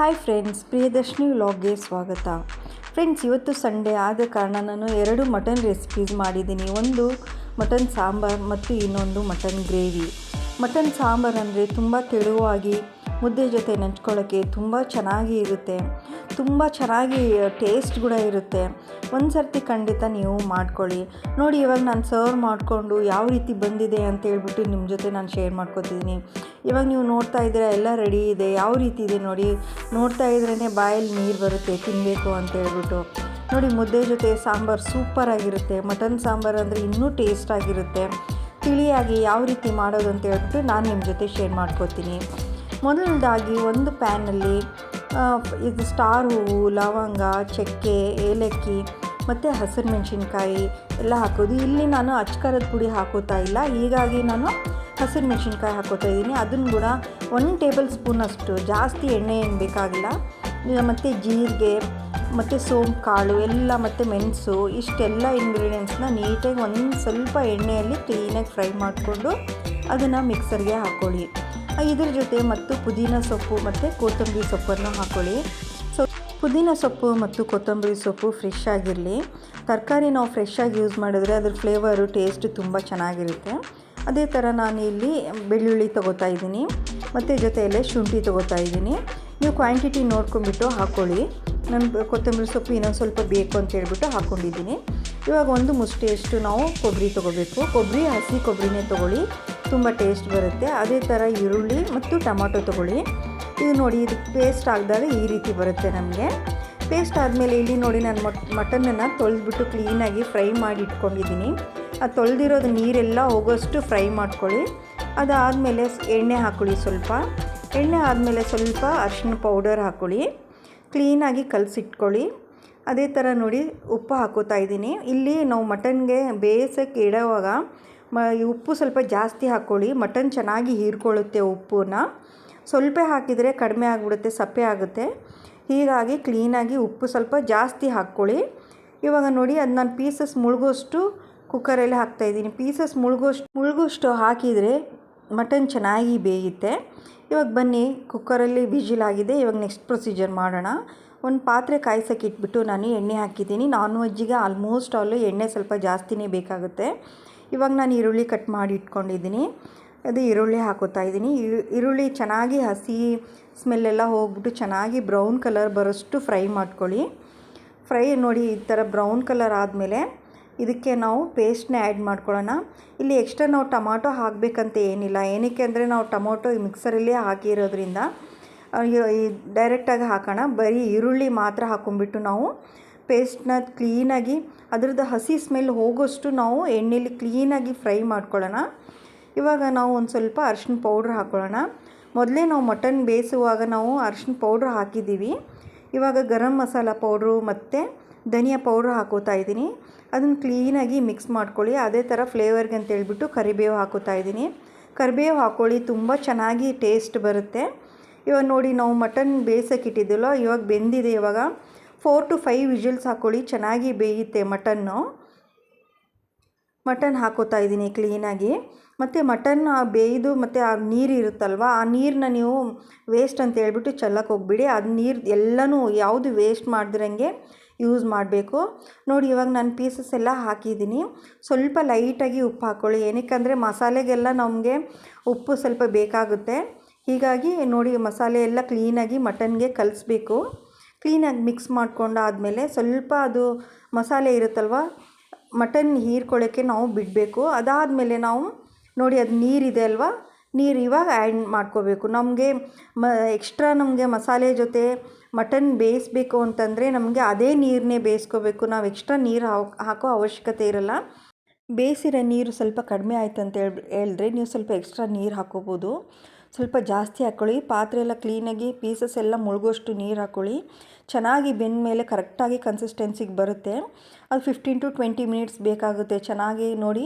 Hi friends Priyadarshini ವ್ಲಾಗ್ಗೆ ಸ್ವಾಗತ. Friends ಇವತ್ತು Sunday ಆದ ಕಾರಣ ನಾನು ಎರಡು ಮಟನ್ ರೆಸಿಪೀಸ್ ಮಾಡಿದ್ದೀನಿ. ಒಂದು ಮಟನ್ ಸಾಂಬಾರ್ ಮತ್ತು ಇನ್ನೊಂದು ಮಟನ್ ಗ್ರೇವಿ ಮಟನ್ ಸಾಂಬಾರ್ ಅಂದರೆ ತುಂಬ ತೆಳುವಾಗಿ, ಮುದ್ದೆ ಜೊತೆ ನೆಂಚ್ಕೊಳ್ಳೋಕ್ಕೆ ತುಂಬ ಚೆನ್ನಾಗಿ ಇರುತ್ತೆ. ತುಂಬ ಚೆನ್ನಾಗಿ ಟೇಸ್ಟ್ ಕೂಡ ಇರುತ್ತೆ. ಒಂದು ಸರ್ತಿ ಖಂಡಿತ ನೀವು ಮಾಡ್ಕೊಳ್ಳಿ. ನೋಡಿ, ಇವಾಗ ನಾನು ಸರ್ವ್ ಮಾಡಿಕೊಂಡು ಯಾವ ರೀತಿ ಬಂದಿದೆ ಅಂತ ಹೇಳ್ಬಿಟ್ಟು ನಿಮ್ಮ ಜೊತೆ ನಾನು ಶೇರ್ ಮಾಡ್ಕೊತಿದ್ದೀನಿ ಇವಾಗ ನೀವು ನೋಡ್ತಾ ಇದ್ದೀರಾ, ಎಲ್ಲ ರೆಡಿ ಇದೆ. ಯಾವ ರೀತಿ ಇದೆ ನೋಡಿ. ನೋಡ್ತಾ ಇದ್ರೇ ಬಾಯಲ್ಲಿ ನೀರು ಬರುತ್ತೆ ತಿನ್ನಬೇಕು ಅಂತ ಹೇಳ್ಬಿಟ್ಟು. ನೋಡಿ, ಮುದ್ದೆ ಜೊತೆ ಸಾಂಬಾರು ಸೂಪರಾಗಿರುತ್ತೆ ಮಟನ್ ಸಾಂಬಾರು ಅಂದರೆ ಇನ್ನೂ ಟೇಸ್ಟ್ ಆಗಿರುತ್ತೆ. ತಿಳಿಯಾಗಿ ಯಾವ ರೀತಿ ಮಾಡೋದು ಅಂತ ಹೇಳ್ಬಿಟ್ಟು ನಾನು ನಿಮ್ಮ ಜೊತೆ ಶೇರ್ ಮಾಡ್ಕೋತೀನಿ. ಮೊದಲನೇದಾಗಿ ಒಂದು ಪ್ಯಾನಲ್ಲಿ ಇದು ಸ್ಟಾರ್ ಹೂವು, ಲವಂಗ, ಚಕ್ಕೆ, ಏಲಕ್ಕಿ, ಮತ್ತು ಹಸಿರು ಮೆಣಸಿನ್ಕಾಯಿ ಎಲ್ಲ ಹಾಕೋದು. ಇಲ್ಲಿ ನಾನು ಅಚ್ಕರದ ಪುಡಿ ಹಾಕೋತಾ ಇಲ್ಲ. ಹೀಗಾಗಿ ನಾನು ಹಸಿರು ಮೆಣಸಿನ್ಕಾಯಿ ಹಾಕೋತಾ ಇದ್ದೀನಿ. ಅದನ್ನು ಕೂಡ ಒನ್ ಟೇಬಲ್ ಸ್ಪೂನಷ್ಟು ಜಾಸ್ತಿ ಎಣ್ಣೆ ಏನು ಬೇಕಾಗಿಲ್ಲ. ಮತ್ತು ಜೀರಿಗೆ, ಮತ್ತು ಸೋಂಪು, ಕಾಳು, ಎಲ್ಲ ಮತ್ತು ಮೆಣಸು, ಇಷ್ಟೆಲ್ಲ ಇಂಗ್ರೀಡಿಯೆಂಟ್ಸ್ನ ನೀಟಾಗಿ ಒಂದು ಸ್ವಲ್ಪ ಎಣ್ಣೆಯಲ್ಲಿ ಕ್ಲೀನಾಗಿ ಫ್ರೈ ಮಾಡಿಕೊಂಡು ಅದನ್ನು ಮಿಕ್ಸರ್ಗೆ ಹಾಕ್ಕೊಳ್ಳಿ ಇದ್ರ ಜೊತೆ ಮತ್ತು ಪುದೀನ ಸೊಪ್ಪು ಮತ್ತು ಕೊತ್ತಂಬರಿ ಸೊಪ್ಪನ್ನು ಹಾಕ್ಕೊಳ್ಳಿ ಸೊ, ಪುದೀನ ಸೊಪ್ಪು ಮತ್ತು ಕೊತ್ತಂಬರಿ ಸೊಪ್ಪು ಫ್ರೆಶ್ ಆಗಿರಲಿ. ತರಕಾರಿ ನಾವು ಫ್ರೆಶ್ ಆಗಿ ಯೂಸ್ ಮಾಡಿದ್ರೆ ಅದ್ರ ಫ್ಲೇವರು ಟೇಸ್ಟ್ ತುಂಬ ಚೆನ್ನಾಗಿರುತ್ತೆ. ಅದೇ ಥರ ನಾನು ಇಲ್ಲಿ ಬೆಳ್ಳುಳ್ಳಿ ತೊಗೋತಾ ಇದ್ದೀನಿ. ಮತ್ತು ಜೊತೆಯಲ್ಲೇ ಶುಂಠಿ ತೊಗೋತಾ ಇದ್ದೀನಿ. ನೀವು ಕ್ವಾಂಟಿಟಿ ನೋಡ್ಕೊಂಡ್ಬಿಟ್ಟು ಹಾಕ್ಕೊಳ್ಳಿ ನಾನು ಕೊತ್ತಂಬರಿ ಸೊಪ್ಪು ಇನ್ನೊಂದು ಸ್ವಲ್ಪ ಬೇಕು ಅಂತ ಹೇಳ್ಬಿಟ್ಟು ಹಾಕ್ಕೊಂಡಿದ್ದೀನಿ ಇವಾಗ ಒಂದು ಮುಷ್ಟಿಯಷ್ಟು ನಾವು ಕೊಬ್ಬರಿ ತೊಗೋಬೇಕು. ಕೊಬ್ಬರಿ, ಹಸಿ ಕೊಬ್ಬರಿನೇ ತೊಗೊಳ್ಳಿ. ತುಂಬ ಟೇಸ್ಟ್ ಬರುತ್ತೆ. ಅದೇ ಥರ ಈರುಳ್ಳಿ ಮತ್ತು ಟೊಮಾಟೊ ತೊಗೊಳ್ಳಿ. ಇದು ನೋಡಿ, ಇದು ಪೇಸ್ಟ್ ಆಗಿದಾಗ ಈ ರೀತಿ ಬರುತ್ತೆ ನಮಗೆ. ಪೇಸ್ಟ್ ಆದಮೇಲೆ ಇಲ್ಲಿ ನೋಡಿ, ನಾನು ಮಟ್, ಮಟನನ್ನು ತೊಳೆದ್ಬಿಟ್ಟು ಕ್ಲೀನಾಗಿ ಫ್ರೈ ಮಾಡಿ ಇಟ್ಕೊಂಡಿದ್ದೀನಿ. ಆ ತೊಳೆದಿರೋದು ನೀರೆಲ್ಲ ಹೋಗೋಷ್ಟು ಫ್ರೈ ಮಾಡ್ಕೊಳ್ಳಿ. ಅದಾದಮೇಲೆ ಎಣ್ಣೆ ಹಾಕ್ಕೊಳ್ಳಿ ಸ್ವಲ್ಪ. ಎಣ್ಣೆ ಆದಮೇಲೆ ಸ್ವಲ್ಪ ಅರಿಶಿನ ಪೌಡರ್ ಹಾಕ್ಕೊಳ್ಳಿ ಕ್ಲೀನಾಗಿ ಕಲಸಿಟ್ಕೊಳ್ಳಿ. ಅದೇ ಥರ ನೋಡಿ, ಉಪ್ಪು ಹಾಕೋತಾ ಇದ್ದೀನಿ. ಇಲ್ಲಿ ನಾವು ಮಟನ್ಗೆ ಬೇಯಿಸೋಕ್ಕೆ ಇಡೋವಾಗ ಮ ಉಪ್ಪು ಸ್ವಲ್ಪ ಜಾಸ್ತಿ ಹಾಕ್ಕೊಳ್ಳಿ. ಮಟನ್ ಚೆನ್ನಾಗಿ ಹೀರ್ಕೊಳ್ಳುತ್ತೆ ಉಪ್ಪನ್ನ. ಸ್ವಲ್ಪ ಹಾಕಿದರೆ ಕಡಿಮೆ ಆಗಿಬಿಡುತ್ತೆ, ಸಪ್ಪೆ ಆಗುತ್ತೆ. ಹೀಗಾಗಿ ಕ್ಲೀನಾಗಿ ಉಪ್ಪು ಸ್ವಲ್ಪ ಜಾಸ್ತಿ ಹಾಕ್ಕೊಳ್ಳಿ. ಇವಾಗ ನೋಡಿ, ಅದು ನಾನು ಪೀಸಸ್ ಮುಳುಗೋಷ್ಟು ಕುಕ್ಕರಲ್ಲಿ ಹಾಕ್ತಾಯಿದ್ದೀನಿ ಪೀಸಸ್ ಮುಳುಗೋಷ್ಟು ಮುಳುಗೋಷ್ಟು ಹಾಕಿದರೆ ಮಟನ್ ಚೆನ್ನಾಗಿ ಬೇಯುತ್ತೆ. ಇವಾಗ ಬನ್ನಿ, ಕುಕ್ಕರಲ್ಲಿ ವಿಜಿಲ್ ಆಗಿದೆ. ಇವಾಗ ನೆಕ್ಸ್ಟ್ ಪ್ರೊಸೀಜರ್ ಮಾಡೋಣ. ಒಂದು ಪಾತ್ರೆ ಕಾಯಿಸೋಕ್ಕಿಟ್ಬಿಟ್ಟು ನಾನು ಎಣ್ಣೆ ಹಾಕಿದ್ದೀನಿ. ನಾನ್ ವೆಜ್ಜಿಗೆ ಆಲ್ಮೋಸ್ಟ್ ಆಲು ಎಣ್ಣೆ ಸ್ವಲ್ಪ ಜಾಸ್ತಿನೇ ಬೇಕಾಗುತ್ತೆ. ಇವಾಗ ನಾನು ಈರುಳ್ಳಿ ಕಟ್ ಮಾಡಿ ಇಟ್ಕೊಂಡಿದ್ದೀನಿ. ಅದು ಈರುಳ್ಳಿ ಹಾಕೋತಾ ಇದ್ದೀನಿ. ಈರುಳ್ಳಿ ಚೆನ್ನಾಗಿ ಹಸಿ ಸ್ಮೆಲ್ಲೆಲ್ಲ ಹೋಗ್ಬಿಟ್ಟು ಚೆನ್ನಾಗಿ ಬ್ರೌನ್ ಕಲರ್ ಬರೋಷ್ಟು ಫ್ರೈ ಮಾಡ್ಕೊಳ್ಳಿ. ಫ್ರೈ ನೋಡಿ ಈ ಥರ ಬ್ರೌನ್ ಕಲರ್ ಆದಮೇಲೆ ಇದಕ್ಕೆ ನಾವು ಪೇಸ್ಟ್ನ ಆ್ಯಡ್ ಮಾಡ್ಕೊಳ್ಳೋಣ. ಇಲ್ಲಿ ಎಕ್ಸ್ಟ್ರಾ ನಾವು ಟೊಮಾಟೊ ಹಾಕಬೇಕಂತ ಏನಿಲ್ಲ. ಏನಕ್ಕೆ ಅಂದರೆ ನಾವು ಟೊಮೊಟೊ ಮಿಕ್ಸರಲ್ಲೇ ಹಾಕಿರೋದ್ರಿಂದ ಡೈರೆಕ್ಟಾಗಿ ಹಾಕೋಣ. ಬರೀ ಈರುಳ್ಳಿ ಮಾತ್ರ ಹಾಕೊಂಡ್ಬಿಟ್ಟು ನಾವು ಪೇಸ್ಟ್ನ ಕ್ಲೀನಾಗಿ ಅದರದ್ದು ಹಸಿ ಸ್ಮೆಲ್ ಹೋಗೋಷ್ಟು ನಾವು ಎಣ್ಣೆಲಿ ಕ್ಲೀನಾಗಿ ಫ್ರೈ ಮಾಡ್ಕೊಳ್ಳೋಣ. ಇವಾಗ ನಾವು ಒಂದು ಸ್ವಲ್ಪ ಅರ್ಶಿನ ಪೌಡ್ರ್ ಹಾಕ್ಕೊಳ್ಳೋಣ ಮೊದಲೇ ನಾವು ಮಟನ್ ಬೇಯಿಸುವಾಗ ನಾವು ಅರ್ಶಿನ ಪೌಡ್ರ್ ಹಾಕಿದ್ದೀವಿ. ಇವಾಗ ಗರಂ ಮಸಾಲ ಪೌಡ್ರು ಮತ್ತು ಧನಿಯಾ ಪೌಡ್ರ್ ಹಾಕೋತಾ ಇದ್ದೀನಿ. ಅದನ್ನು ಕ್ಲೀನಾಗಿ ಮಿಕ್ಸ್ ಮಾಡ್ಕೊಳ್ಳಿ. ಅದೇ ಥರ ಫ್ಲೇವರ್ಗೆ ಅಂತೇಳ್ಬಿಟ್ಟು ಕರಿಬೇವು ಹಾಕೋತಾ ಇದ್ದೀನಿ. ಕರಿಬೇವು ಹಾಕ್ಕೊಳ್ಳಿ ತುಂಬ ಚೆನ್ನಾಗಿ ಟೇಸ್ಟ್ ಬರುತ್ತೆ. ಇವಾಗ ನೋಡಿ ನಾವು ಮಟನ್ ಬೇಯಿಸೋಕ್ಕಿಟ್ಟಿದ್ದಿಲ್ಲ ಇವಾಗ ಬೆಂದಿದೆ ಇವಾಗ. ಫೋರ್ ಟು ಫೈವ್ ವಿಜಿಲ್ಸ್ ಹಾಕ್ಕೊಳ್ಳಿ ಚೆನ್ನಾಗಿ ಬೇಯುತ್ತೆ ಮಟನ್ನು. ಮಟನ್ ಹಾಕೋತಾ ಇದ್ದೀನಿ ಕ್ಲೀನಾಗಿ ಮತ್ತು ಮಟನ್ ಬೇಯ್ದು ಮತ್ತು ಆ ನೀರು ಇರುತ್ತಲ್ವ, ಆ ನೀರನ್ನ ನೀವು ವೇಸ್ಟ್ ಅಂತ ಹೇಳ್ಬಿಟ್ಟು ಚೆಲ್ಲಕ್ಕೆ ಹೋಗ್ಬಿಡಿ. ಅದು ನೀರು ಎಲ್ಲನೂ ಯಾವುದು ವೇಸ್ಟ್ ಮಾಡಿದ್ರಂಗೆ ಯೂಸ್ ಮಾಡಬೇಕು. ನೋಡಿ ಇವಾಗ ನಾನು ಪೀಸಸ್ ಎಲ್ಲ ಹಾಕಿದ್ದೀನಿ. ಸ್ವಲ್ಪ ಲೈಟಾಗಿ ಉಪ್ಪು ಹಾಕ್ಕೊಳ್ಳಿ ಏನಕ್ಕೆ ಮಸಾಲೆಗೆಲ್ಲ ನಮಗೆ ಉಪ್ಪು ಸ್ವಲ್ಪ ಬೇಕಾಗುತ್ತೆ. ಹೀಗಾಗಿ ನೋಡಿ ಮಸಾಲೆ ಎಲ್ಲ ಕ್ಲೀನಾಗಿ ಮಟನ್ಗೆ ಕಲಿಸ್ಬೇಕು. ಕ್ಲೀನಾಗಿ ಮಿಕ್ಸ್ ಮಾಡ್ಕೊಂಡಾದಮೇಲೆ ಸ್ವಲ್ಪ ಅದು ಮಸಾಲೆ ಇರುತ್ತಲ್ವ, ಮಟನ್ ಹೀರ್ಕೊಳ್ಳೋಕ್ಕೆ ನಾವು ಬಿಡಬೇಕು. ಅದಾದಮೇಲೆ ನಾವು ನೋಡಿ ಅದು ನೀರಿದೆ ಅಲ್ವಾ, ನೀರು ಇವಾಗ ಆ್ಯಡ್ ಮಾಡ್ಕೋಬೇಕು. ನಮಗೆ ಮ ಎಕ್ಸ್ಟ್ರಾ ನಮಗೆ ಮಸಾಲೆ ಜೊತೆ ಮಟನ್ ಬೇಯಿಸ್ಬೇಕು ಅಂತಂದರೆ ನಮಗೆ ಅದೇ ನೀರನ್ನೇ ಬೇಯಿಸ್ಕೋಬೇಕು. ನಾವು ಎಕ್ಸ್ಟ್ರಾ ನೀರು ಹಾಕೋ ಅವಶ್ಯಕತೆ ಇರಲ್ಲ. ಬೇಯಿಸಿರೋ ನೀರು ಸ್ವಲ್ಪ ಕಡಿಮೆ ಆಯ್ತು ಅಂತ ಹೇಳಿ, ಹೇಳಿದ್ರೆ ನೀವು ಸ್ವಲ್ಪ ಎಕ್ಸ್ಟ್ರಾ ನೀರು ಹಾಕ್ಕೋಬೋದು ಸ್ವಲ್ಪ ಜಾಸ್ತಿ ಹಾಕ್ಕೊಳ್ಳಿ ಪಾತ್ರೆ ಎಲ್ಲ ಕ್ಲೀನಾಗಿ ಪೀಸಸ್ ಎಲ್ಲ ಮುಳುಗೋಷ್ಟು ನೀರು ಹಾಕ್ಕೊಳ್ಳಿ ಚೆನ್ನಾಗಿ ಬೆಂದ ಮೇಲೆ ಕರೆಕ್ಟಾಗಿ ಕನ್ಸಿಸ್ಟೆನ್ಸಿಗೆ ಬರುತ್ತೆ. ಅದು ಫಿಫ್ಟೀನ್ ಟು ಟ್ವೆಂಟಿ ಮಿನಿಟ್ಸ್ ಬೇಕಾಗುತ್ತೆ. ಚೆನ್ನಾಗಿ ನೋಡಿ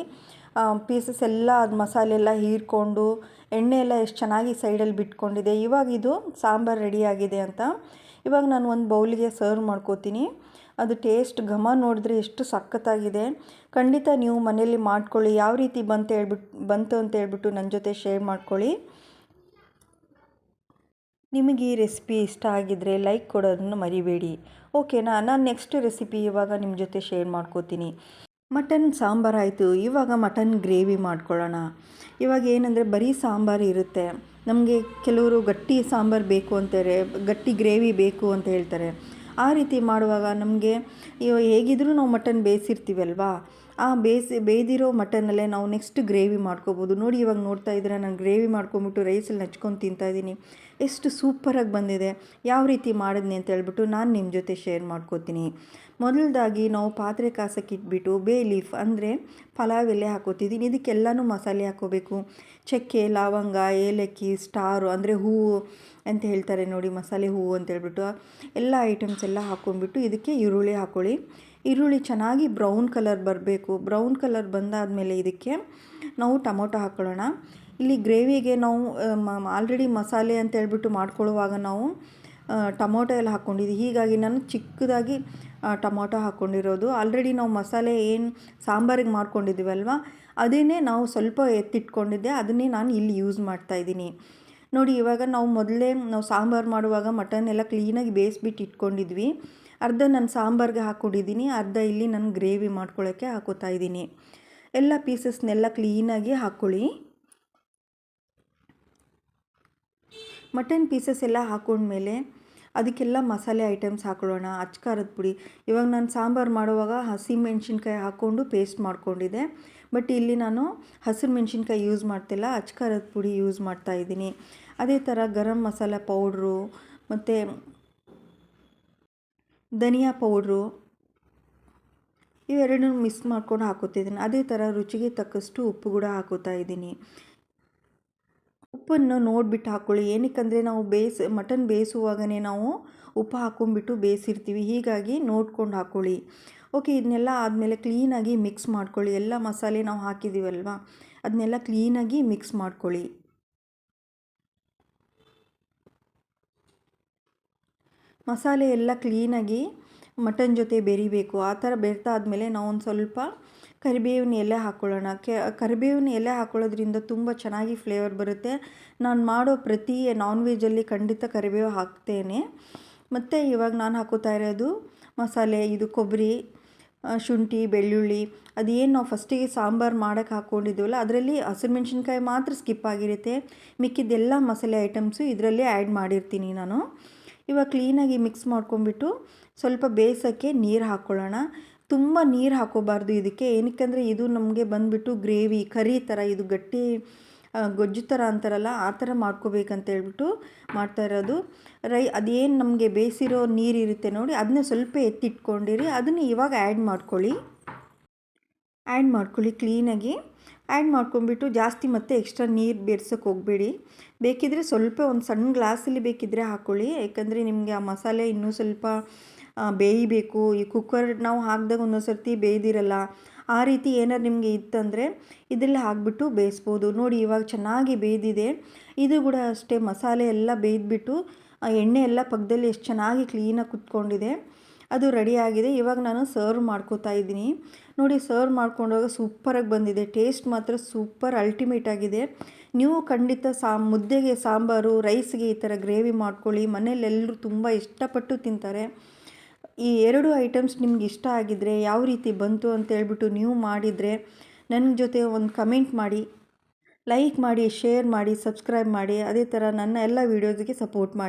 ಪೀಸಸ್ ಎಲ್ಲ ಅದು ಮಸಾಲೆ ಎಲ್ಲ ಹೀರ್ಕೊಂಡು, ಎಣ್ಣೆ ಎಲ್ಲ ಎಷ್ಟು ಚೆನ್ನಾಗಿ ಸೈಡಲ್ಲಿ ಬಿಟ್ಕೊಂಡಿದೆ. ಇವಾಗ ಇದು ಸಾಂಬಾರು ರೆಡಿಯಾಗಿದೆ ಅಂತ. ಇವಾಗ ನಾನು ಒಂದು ಬೌಲಿಗೆ ಸರ್ವ್ ಮಾಡ್ಕೋತೀನಿ. ಅದು ಟೇಸ್ಟ್ ಘಮ ನೋಡಿದ್ರೆ ಎಷ್ಟು ಸಖತ್ತಾಗಿದೆ. ಖಂಡಿತ ನೀವು ಮನೆಯಲ್ಲಿ ಮಾಡ್ಕೊಳ್ಳಿ. ಯಾವ ರೀತಿ ಬಂತು ಹೇಳ್ಬಿಟ್ಟು ಬಂತು ಅಂತ ಹೇಳ್ಬಿಟ್ಟು ನನ್ನ ಜೊತೆ ಶೇರ್ ಮಾಡ್ಕೊಳ್ಳಿ. ನಿಮಗೆ ಈ ರೆಸಿಪಿ ಇಷ್ಟ ಆಗಿದ್ದರೆ ಲೈಕ್ ಕೊಡೋದನ್ನು ಮರಿಬೇಡಿ. ಓಕೆನಾ? ನಾನು ನೆಕ್ಸ್ಟ್ ರೆಸಿಪಿ ಇವಾಗ ನಿಮ್ಮ ಜೊತೆ ಶೇರ್ ಮಾಡ್ಕೋತೀನಿ. ಮಟನ್ ಸಾಂಬಾರು ಆಯಿತು. ಇವಾಗ ಮಟನ್ ಗ್ರೇವಿ ಮಾಡ್ಕೊಳ್ಳೋಣ. ಇವಾಗ ಏನಂದರೆ ಬರೀ ಸಾಂಬಾರು ಇರುತ್ತೆ. ನಮಗೆ ಕೆಲವರು ಗಟ್ಟಿ ಸಾಂಬಾರು ಬೇಕು ಅಂತಾರೆ, ಗಟ್ಟಿ ಗ್ರೇವಿ ಬೇಕು ಅಂತ ಹೇಳ್ತಾರೆ. ಆ ರೀತಿ ಮಾಡುವಾಗ ನಮಗೆ ಇವಾಗ ಹೇಗಿದ್ರೂ ನಾವು ಮಟನ್ ಬೇಯಿಸಿರ್ತೀವಲ್ವಾ? ಆ ಬೇಯಿಸಿ, ಬೇಯ್ದಿರೋ ಮಟನಲ್ಲೇ ನಾವು ನೆಕ್ಸ್ಟ್ ಗ್ರೇವಿ ಮಾಡ್ಕೋಬೋದು. ನೋಡಿ, ಇವಾಗ ನೋಡ್ತಾ ಇದ್ರೆ ನಾನು ಗ್ರೇವಿ ಮಾಡ್ಕೊಂಬಿಟ್ಟು ರೈಸಲ್ಲಿ ನಚ್ಕೊಂಡು ತಿಂತಾಯಿದ್ದೀನಿ ಎಷ್ಟು ಸೂಪರಾಗಿ ಬಂದಿದೆ. ಯಾವ ರೀತಿ ಮಾಡಿದ್ನಿ ಅಂತ ಹೇಳ್ಬಿಟ್ಟು ನಾನು ನಿಮ್ಮ ಜೊತೆ ಶೇರ್ ಮಾಡ್ಕೋತೀನಿ. ಮೊದಲದಾಗಿ ನಾವು ಪಾತ್ರೆ ಕಾಸಕ್ಕಿಟ್ಬಿಟ್ಟು ಬೇ ಲೀಫ್ ಅಂದರೆ ಪಲಾವ್ ಎಲೆ ಹಾಕೋತಿದ್ದೀನಿ. ಇದಕ್ಕೆಲ್ಲನೂ ಮಸಾಲೆ ಹಾಕೋಬೇಕು. ಚಕ್ಕೆ, ಲವಂಗ, ಏಲಕ್ಕಿ, ಸ್ಟಾರು ಅಂದರೆ ಹೂವು ಅಂತ ಹೇಳ್ತಾರೆ ನೋಡಿ ಮಸಾಲೆ ಹೂವು ಅಂತ ಹೇಳ್ಬಿಟ್ಟು. ಎಲ್ಲ ಐಟಮ್ಸ್ ಎಲ್ಲ ಹಾಕ್ಕೊಂಡ್ಬಿಟ್ಟು ಇದಕ್ಕೆ ಈರುಳ್ಳಿ ಹಾಕ್ಕೊಳ್ಳಿ ಈರುಳ್ಳಿ ಚೆನ್ನಾಗಿ ಬ್ರೌನ್ ಕಲರ್ ಬರಬೇಕು. ಬ್ರೌನ್ ಕಲರ್ ಬಂದಾದಮೇಲೆ ಇದಕ್ಕೆ ನಾವು ಟೊಮೊಟೊ ಹಾಕ್ಕೊಳ್ಳೋಣ ಇಲ್ಲಿ ಗ್ರೇವಿಗೆ ನಾವು ಆಲ್ರೆಡಿ ಮಸಾಲೆ ಅಂತ ಹೇಳ್ಬಿಟ್ಟು ಮಾಡ್ಕೊಳ್ಳುವಾಗ ನಾವು ಟೊಮೊಟೊ ಎಲ್ಲ ಹಾಕ್ಕೊಂಡಿದ್ದೀವಿ ಹೀಗಾಗಿ ನಾನು ಚಿಕ್ಕದಾಗಿ ಟೊಮೊಟೊ ಹಾಕ್ಕೊಂಡಿರೋದು ಆಲ್ರೆಡಿ ನಾವು ಮಸಾಲೆ ಏನು ಸಾಂಬಾರಿಗೆ ಮಾಡ್ಕೊಂಡಿದ್ದೀವಲ್ವ, ಅದೇನೇ ನಾವು ಸ್ವಲ್ಪ ಎತ್ತಿಟ್ಕೊಂಡಿದ್ದೆ, ಅದನ್ನೇ ನಾನು ಇಲ್ಲಿ ಯೂಸ್ ಮಾಡ್ತಾಯಿದ್ದೀನಿ ನೋಡಿ, ಇವಾಗ ನಾವು ಮೊದಲೇ ನಾವು ಸಾಂಬಾರು ಮಾಡುವಾಗ ಮಟನ್ ಎಲ್ಲ ಕ್ಲೀನಾಗಿ ಬೇಯಿಸ್ಬಿಟ್ಟು ಇಟ್ಕೊಂಡಿದ್ವಿ. ಅರ್ಧ ನಾನು ಸಾಂಬಾರಿಗೆ ಹಾಕ್ಕೊಂಡಿದ್ದೀನಿ, ಅರ್ಧ ಇಲ್ಲಿ ನಾನು ಗ್ರೇವಿ ಮಾಡ್ಕೊಳ್ಳೋಕ್ಕೆ ಹಾಕೋತಾ ಇದ್ದೀನಿ. ಎಲ್ಲ ಪೀಸಸ್ನೆಲ್ಲ ಕ್ಲೀನಾಗಿ ಹಾಕ್ಕೊಳ್ಳಿ. ಮಟನ್ ಪೀಸಸ್ ಎಲ್ಲ ಹಾಕ್ಕೊಂಡ್ಮೇಲೆ ಅದಕ್ಕೆಲ್ಲ ಮಸಾಲೆ ಐಟಮ್ಸ್ ಹಾಕೊಳ್ಳೋಣ, ಅಚ್ಕಾರದ ಪುಡಿ. ಇವಾಗ ನಾನು ಸಾಂಬಾರು ಮಾಡುವಾಗ ಹಸಿ ಮೆಣಸಿನ್ಕಾಯಿ ಹಾಕ್ಕೊಂಡು ಪೇಸ್ಟ್ ಮಾಡ್ಕೊಂಡಿದ್ದೆ. ಬಟ್ ಇಲ್ಲಿ ನಾನು ಹಸಿರು ಮೆಣಸಿನ್ಕಾಯಿ ಯೂಸ್ ಮಾಡ್ತಿಲ್ಲ ಅಚ್ಕಾರದ ಪುಡಿ ಯೂಸ್ ಮಾಡ್ತಾ ಇದ್ದೀನಿ. ಅದೇ ಥರ ಗರಂ ಮಸಾಲೆ ಪೌಡ್ರು ಮತ್ತು ಧನಿಯಾ ಪೌಡ್ರು, ಇವೆರಡನ್ನೂ ಮಿಕ್ಸ್ ಮಾಡ್ಕೊಂಡು ಹಾಕೋತಿದ್ದೀನಿ ಅದೇ ಥರ ರುಚಿಗೆ ತಕ್ಕಷ್ಟು ಉಪ್ಪು ಕೂಡ ಹಾಕೋತಾ ಇದ್ದೀನಿ. ಉಪ್ಪನ್ನು ನೋಡಿಬಿಟ್ಟು ಹಾಕ್ಕೊಳ್ಳಿ ಏನಕ್ಕಂದರೆ ನಾವು ಬೇಯಿಸಿ ಮಟನ್ ಬೇಯಿಸುವಾಗನೇ ನಾವು ಉಪ್ಪು ಹಾಕೊಂಡ್ಬಿಟ್ಟು ಬೇಯಿಸಿರ್ತೀವಿ. ಹೀಗಾಗಿ ನೋಡ್ಕೊಂಡು ಹಾಕ್ಕೊಳ್ಳಿ ಓಕೆ, ಇದನ್ನೆಲ್ಲ ಆದಮೇಲೆ ಕ್ಲೀನಾಗಿ ಮಿಕ್ಸ್ ಮಾಡ್ಕೊಳ್ಳಿ. ಎಲ್ಲ ಮಸಾಲೆ ನಾವು ಹಾಕಿದ್ದೀವಲ್ವ? ಅದನ್ನೆಲ್ಲ ಕ್ಲೀನಾಗಿ ಮಿಕ್ಸ್ ಮಾಡ್ಕೊಳ್ಳಿ. ಮಸಾಲೆ ಎಲ್ಲ ಕ್ಲೀನಾಗಿ ಮಟನ್ ಜೊತೆ ಬೆರಿಬೇಕು. ಆ ಥರ ಬೆರ್ತಾ ಆದಮೇಲೆ ನಾವು ಒಂದು ಸ್ವಲ್ಪ ಕರಿಬೇವಿನ ಎಲೆ ಹಾಕ್ಕೊಳ್ಳೋಣ. ಕೆ, ಕರಿಬೇವಿನ ಎಲೆ ಹಾಕ್ಕೊಳ್ಳೋದ್ರಿಂದ ತುಂಬ ಚೆನ್ನಾಗಿ ಫ್ಲೇವರ್ ಬರುತ್ತೆ. ನಾನು ಮಾಡೋ ಪ್ರತಿ ನಾನ್ ವೆಜ್ಜಲ್ಲಿ ಖಂಡಿತ ಕರಿಬೇವು ಹಾಕ್ತೇನೆ. ಮತ್ತು ಇವಾಗ ನಾನು ಹಾಕೋತಾ ಇರೋದು ಮಸಾಲೆ, ಇದು ಕೊಬ್ಬರಿ ಶುಂಠಿ, ಬೆಳ್ಳುಳ್ಳಿ ಅದೇನು ನಾವು ಫಸ್ಟಿಗೆ ಸಾಂಬಾರು ಮಾಡೋಕ್ಕೆ ಹಾಕ್ಕೊಂಡಿದ್ದೀವಲ್ಲ ಅದರಲ್ಲಿ ಹಸಿರುಮೆಣ್ಸಿನ್ಕಾಯಿ ಮಾತ್ರ ಸ್ಕಿಪ್ ಆಗಿರುತ್ತೆ. ಮಿಕ್ಕಿದ್ದೆಲ್ಲ ಮಸಾಲೆ ಐಟಮ್ಸು ಇದರಲ್ಲಿ ಆ್ಯಡ್ ಮಾಡಿರ್ತೀನಿ ನಾನು. ಇವಾಗ ಕ್ಲೀನಾಗಿ ಮಿಕ್ಸ್ ಮಾಡ್ಕೊಂಬಿಟ್ಟು ಸ್ವಲ್ಪ ಬೇಯಿಸೋಕ್ಕೆ ನೀರು ಹಾಕ್ಕೊಳ್ಳೋಣ ತುಂಬ ನೀರು ಹಾಕೋಬಾರ್ದು ಇದಕ್ಕೆ ಏನಕ್ಕಂದರೆ ಇದು ನಮಗೆ ಬಂದುಬಿಟ್ಟು ಗ್ರೇವಿ ಕರಿ ಥರ ಇದು ಗಟ್ಟಿ ಗೊಜ್ಜು ಥರ ಅಂತಾರಲ್ಲ, ಆ ಥರ ಮಾಡ್ಕೋಬೇಕಂತ ಹೇಳ್ಬಿಟ್ಟು ಮಾಡ್ತಾ ಇರೋದು. ರೈ, ಅದೇನು ನಮಗೆ ಬೇಯಿಸಿರೋ ನೀರು ಇರುತ್ತೆ ನೋಡಿ ಅದನ್ನ ಸ್ವಲ್ಪ ಎತ್ತಿಟ್ಕೊಂಡಿರಿ, ಅದನ್ನು ಇವಾಗ ಆ್ಯಡ್ ಮಾಡ್ಕೊಳ್ಳಿ. ಆ್ಯಡ್ ಮಾಡ್ಕೊಳ್ಳಿ ಕ್ಲೀನಾಗಿ ಆ್ಯಡ್ ಮಾಡ್ಕೊಂಡ್ಬಿಟ್ಟು ಜಾಸ್ತಿ ಮತ್ತೆ ಎಕ್ಸ್ಟ್ರಾ ನೀರು ಬೆರ್ಸೋಕ್ಕೆ ಹೋಗಬೇಡಿ. ಬೇಕಿದ್ದರೆ ಸ್ವಲ್ಪ ಒಂದು ಸಣ್ಣ ಗ್ಲಾಸಲ್ಲಿ ಬೇಕಿದ್ದರೆ ಹಾಕ್ಕೊಳ್ಳಿ ಯಾಕಂದರೆ ನಿಮಗೆ ಆ ಮಸಾಲೆ ಇನ್ನೂ ಸ್ವಲ್ಪ ಬೇಯಬೇಕು. ಈ ಕುಕ್ಕರ್ ನಾವು ಹಾಕಿದಾಗ ಒಂದೊಂದು ಸರ್ತಿ ಬೇಯ್ದಿರಲ್ಲ ಆ ರೀತಿ ಏನಾರು ನಿಮಗೆ ಇತ್ತಂದರೆ ಇದರಲ್ಲಿ ಹಾಕ್ಬಿಟ್ಟು ಬೇಯಿಸ್ಬೋದು. ನೋಡಿ ಇವಾಗ ಚೆನ್ನಾಗಿ ಬೇಯ್ದಿದೆ. ಇದು ಕೂಡ ಅಷ್ಟೇ ಮಸಾಲೆ ಎಲ್ಲ ಬೇಯ್ದ್ಬಿಟ್ಟು ಎಣ್ಣೆ ಎಲ್ಲ ಪಕ್ಕದಲ್ಲಿ ಎಷ್ಟು ಚೆನ್ನಾಗಿ ಕ್ಲೀನಾಗಿ ಕುತ್ಕೊಂಡಿದೆ. ಅದು ರೆಡಿಯಾಗಿದೆ ಇವಾಗ ನಾನು ಸರ್ವ್ ಮಾಡ್ಕೋತಾ ಇದ್ದೀನಿ. ನೋಡಿ ಸರ್ವ್ ಮಾಡ್ಕೊಂಡಾಗ ಸೂಪರಾಗಿ ಬಂದಿದೆ. ಟೇಸ್ಟ್ ಮಾತ್ರ ಸೂಪರ್ ಅಲ್ಟಿಮೇಟ್ ಆಗಿದೆ. ನೀವು ಖಂಡಿತ ಸಾ, ಮುದ್ದೆಗೆ ಸಾಂಬಾರು ರೈಸ್ಗೆ ಈ ಥರ ಗ್ರೇವಿ ಮಾಡ್ಕೊಳ್ಳಿ. ಮನೇಲೆಲ್ಲರೂ ತುಂಬ ಇಷ್ಟಪಟ್ಟು ತಿಂತಾರೆ. ಈ ಎರಡು ಐಟಮ್ಸ್ ನಿಮ್ಗೆ ಇಷ್ಟ ಆಗಿದರೆ ಯಾವ ರೀತಿ ಬಂತು ಅಂತ ಹೇಳ್ಬಿಟ್ಟು ನೀವು ಮಾಡಿದರೆ ನನ್ನ ಜೊತೆ ಒಂದು ಕಮೆಂಟ್ ಮಾಡಿ, ಲೈಕ್ ಮಾಡಿ, ಶೇರ್ ಮಾಡಿ, ಸಬ್ಸ್ಕ್ರೈಬ್ ಮಾಡಿ, ಅದೇ ಥರ ನನ್ನ ಎಲ್ಲ ವೀಡಿಯೋಸ್ಗೆ ಸಪೋರ್ಟ್ ಮಾಡಿ.